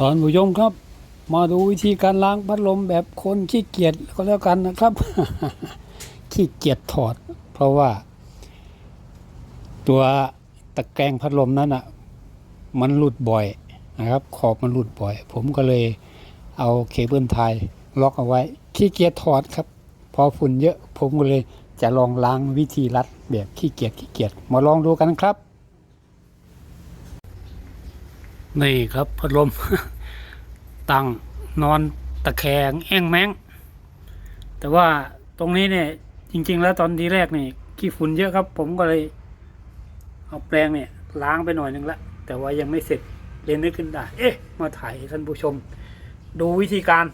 ตอนผู้ชมครับ มาดูวิธีการล้างพัดลมแบบคนขี้เกียจก็แล้วกันนะครับ ขี้เกียจถอด เพราะว่า ตัวตะแกรงพัดลมนั้นอะ มันหลุดบ่อยนะครับ ขอบมันหลุดบ่อย ผมก็เลยเอาเคเบิลไทยล็อกเอาไว้ ขี้เกียจถอดครับ พอฝุ่นเยอะ ผมก็เลยจะลองล้างวิธีรัดแบบขี้เกียจขี้เกียจมาลองดูกันครับ นี่ครับพัดลม ตั้งนอนตะแคงแอ่งแมงแต่ว่าตรงนี้เนี่ย จริง ๆ แล้วตอนทีแรกนี่ขี้ฝุ่นเยอะครับ ผมก็เลยเอาแปรงเนี่ยล้างไปหน่อยนึงละแต่ว่ายังไม่เสร็จเรียนึกขึ้นได้ เอ๊ะ มาถ่ายท่านผู้ชม ดูวิธีการ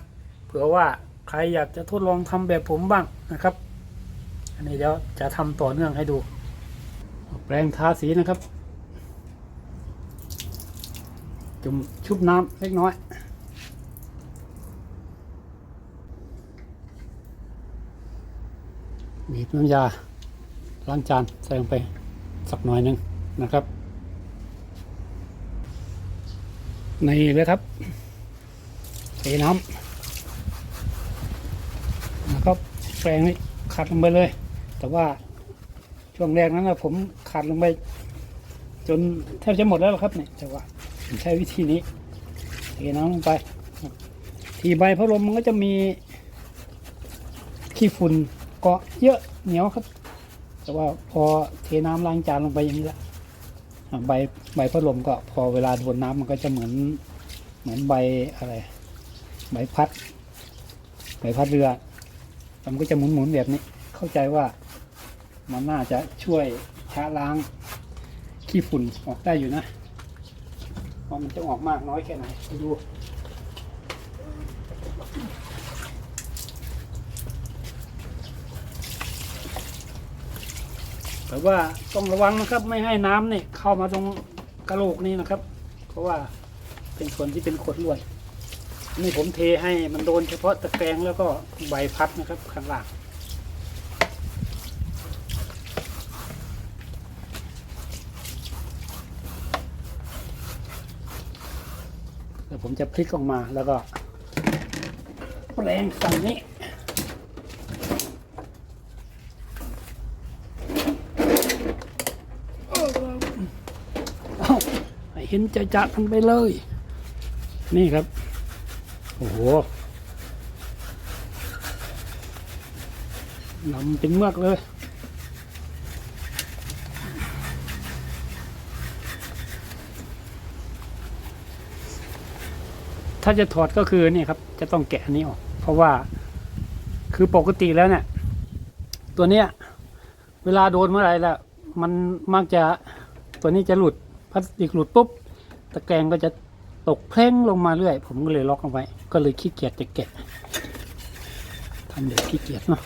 เผื่อว่าใครอยากจะทดลองทำแบบผมบ้างนะครับ อันนี้เดี๋ยวจะทำต่อเนื่องให้ดู แปรงทาสีนะครับ จุ่มชุบน้ำเล็กน้อย บีบน้ำยาล้างจานใส่ลงไปสักหน่อยหนึ่งนะครับในเลยครับเทน้ำนะครับแปรงนี่ขัดลงไปเลย แต่ว่าช่วงแรกนั้นนะผมขัดลงไป จนแทบจะหมดแล้วครับเนี่ยแต่ว่า ผมใช้วิธีนี้เทน้ำลงไป ทีใบพัดลมมันก็จะมีขี้ฝุ่นเกาะเยอะเหนียวครับ แต่ว่าพอเทน้ำล้างจานลงไปอย่างนี้ละอะใบใบพัดลมก็พอเวลาโดนน้ำมันก็จะเหมือนเหมือนใบอะไร ใบพัด ใบพัดเรือ มันก็จะหมุนๆแบบนี้ เข้าใจว่ามันน่าจะช่วยชะล้างขี้ฝุ่นออกได้อยู่นะ ว่ามันจะออกมากน้อยแค่ไหนไปดูแต่ว่าต้องระวังนะครับไม่ให้น้ำเนี่ยเข้ามาตรงกระโหลกนี่นะครับ เพราะว่าเป็นส่วนที่เป็นขดลวดนี่ผมเทให้มันโดนเฉพาะตะแกรงแล้วก็ใบพัดนะครับข้างล่าง เดี๋ยว ผมจะพลิกออกมาแล้วก็แปลงฝั่งนี้เอาให้เห็นจะจะกันไปเลย นี่ครับ โอ้โหนำเป็นเมือกเลย ถ้าจะถอดก็คือนี่ครับ จะต้องแกะอันนี้ออก เพราะว่าคือปกติแล้วเนี่ย ตัวเนี้ย เวลาโดนเมื่อไหรละมันมักจะตัวนี้จะหลุดพลาสติกหลุดปุ๊บตะแกรงก็จะตกเพลงลงมาเรื่อย ผมก็เลยล็อกเอาไว้ ก็เลยขี้เกียจจะแกะทำเด็กขี้เกียจเนาะ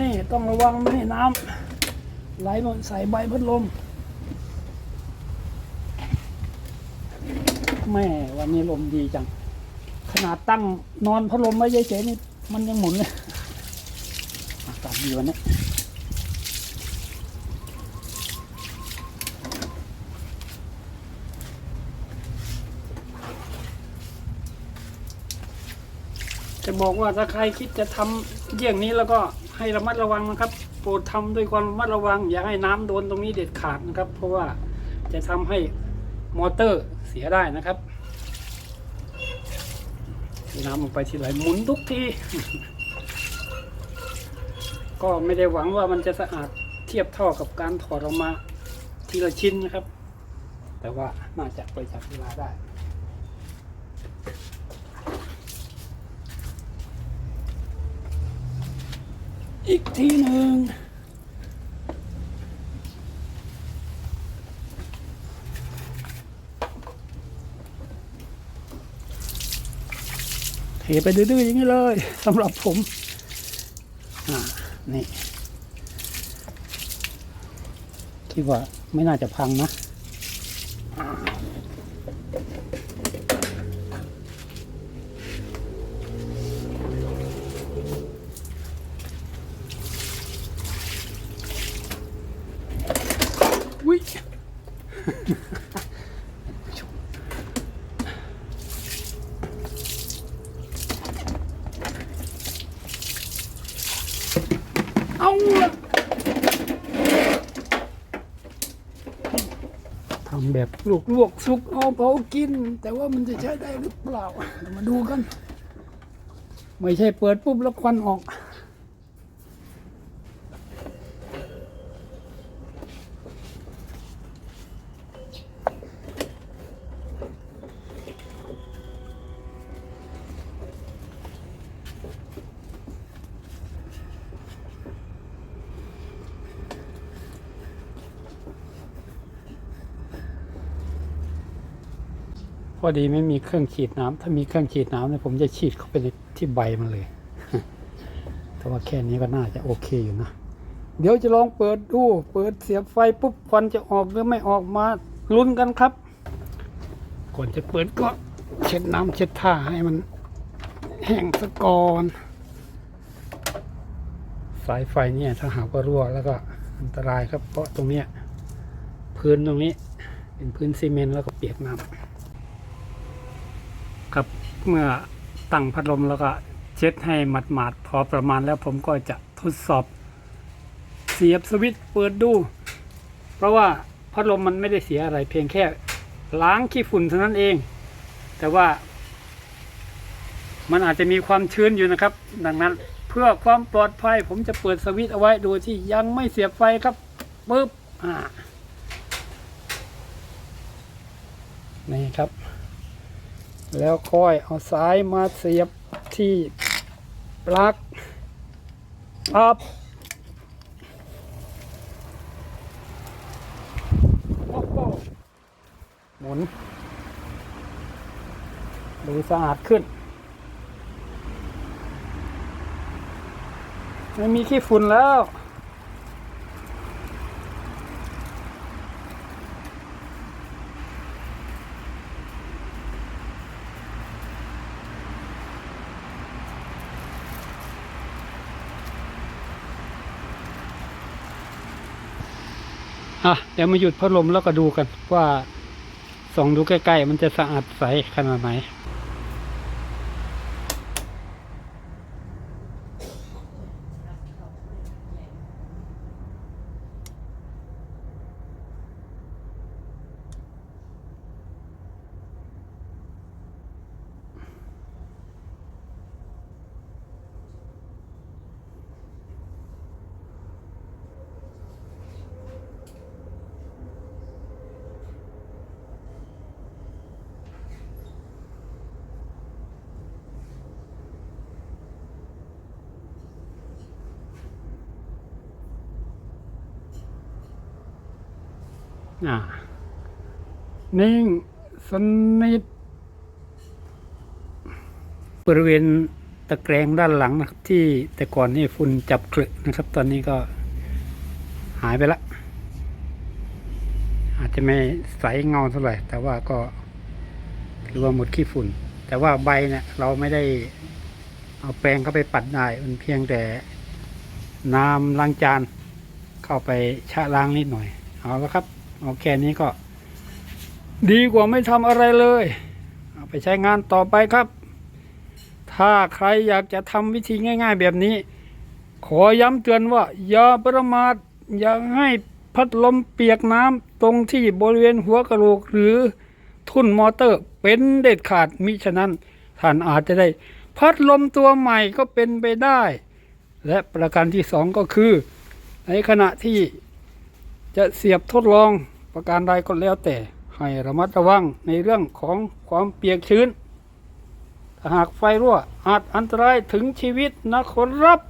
นี่ต้องระวังไม่ให้น้ำไหลมาใส่ใบพัดลมแม่วันนี้ลมดีจัง ขนาดตั้งนอนพัดลมไว้เฉยๆนี่มันยังหมุนเลยอากาศดีวันนี้จะบอกว่าถ้าใครคิดจะทำเยี่ยงนี้แล้วก็ ให้ระมัดระวังนะครับ โปรดทำด้วยความระมัดระวัง อย่าให้น้ำโดนตรงนี้เด็ดขาดนะครับ เพราะว่าจะทำให้มอเตอร์เสียได้นะครับน้ำลงไปทีไรหมุนทุกทีก็ไม่ได้หวังว่ามันจะสะอาดเทียบเท่ากับการถอดออกมาทีละชิ้นนะครับ แต่ว่าน่าจะไปจับเวลาได้ อีกทีหนึ่งเทไปดื้อๆอย่างนี้เลยสำหรับผมอ่านี่คิดว่าไม่น่าจะพังนะ เอาทำแบบลวกลวกๆสุกเอาเผากิน แต่ว่ามันจะใช้ได้หรือเปล่า มาดูกัน ไม่ใช่เปิดปุ๊บแล้วควันออก อดีไม่มีเครื่องฉีดน้ำถ้ามีเครื่องฉีดน้ำเนี่ยผมจะฉีดเข้าไปในที่ใบมันเลย แต่ว่าแค่นี้ก็น่าจะโอเคอยู่นะ เดี๋ยวจะลองเปิดดู เปิดเสียบไฟปุ๊บควันจะออกหรือไม่ออกมาลุ้นกันครับ ก่อนจะเปิดก็เช็ดน้ำเช็ดท่าให้มันแห้งสะก่อนสายไฟเนี่ยถ้าหากว่ารั่วแล้วก็อันตรายครับเพราะตรงเนี้ยพื้นตรงนี้ เป็นพื้นซีเมนต์แล้วก็เปียกน้ำ เมื่อตั้งพัดลมแล้วก็เช็ดให้หมาดๆพอประมาณแล้วผมก็จะทดสอบเสียบสวิตช์เปิดดู เพราะว่าพัดลมมันไม่ได้เสียอะไรเพียงแค่ล้างขี้ฝุ่นเท่านั้นเอง แต่ว่า มันอาจจะมีความชื้นอยู่นะครับ ดังนั้นเพื่อความปลอดภัย ผมจะเปิดสวิตช์เอาไว้โดยที่ยังไม่เสียบไฟครับปึ๊บอ่านี่ครับ แล้วค่อยเอาสายมาเสียบที่ปลั๊กอัพโอ้โหหมุน ดูสะอาดขึ้น ไม่มีขี้ฝุ่นแล้ว อะเดี๋ยวมาหยุดพัดลมแล้วก็ดูกันว่าส่องดูใกล้ๆ มันจะสะอาดใสขนาดไหน นิ่งสนิทบริเวณตะแกรงด้านหลังนะครับ ที่แต่ก่อนนี่ฝุ่นจับเกลึนะครับ ตอนนี้ก็หายไปละ อาจจะไม่ใสเงาเท่าไหร่ แต่ว่าก็ถือว่าหมดขี้ฝุ่น แต่ว่าใบเนี่ยเราไม่ได้เอาแปรงเข้าไปปัดได้ มันเพียงแต่น้ำล้างจานเข้าไปชะล้างนิดหน่อย เอาละครับ เอาแค่นี้ก็ ดีกว่าไม่ทำอะไรเลยเอาไปใช้งานต่อไปครับ ถ้าใครอยากจะทำวิธีง่าย ๆ แบบนี้ ขอย้ำเตือนว่า อย่าประมาทอย่าให้พัดลมเปียกน้ำตรงที่บริเวณหัวกระโหลกหรือทุ่นมอเตอร์เป็นเด็ดขาดมิฉะนั้นท่านอาจจะได้ พัดลมตัวใหม่ก็เป็นไปได้ และประการที่สองก็คือ ในขณะที่ จะเสียบทดลองประการใดก็แล้วแต่ให้ระมัดระวังในเรื่องของความเปียกชื้น หากไฟรั่วอาจอันตรายถึงชีวิตนะครับ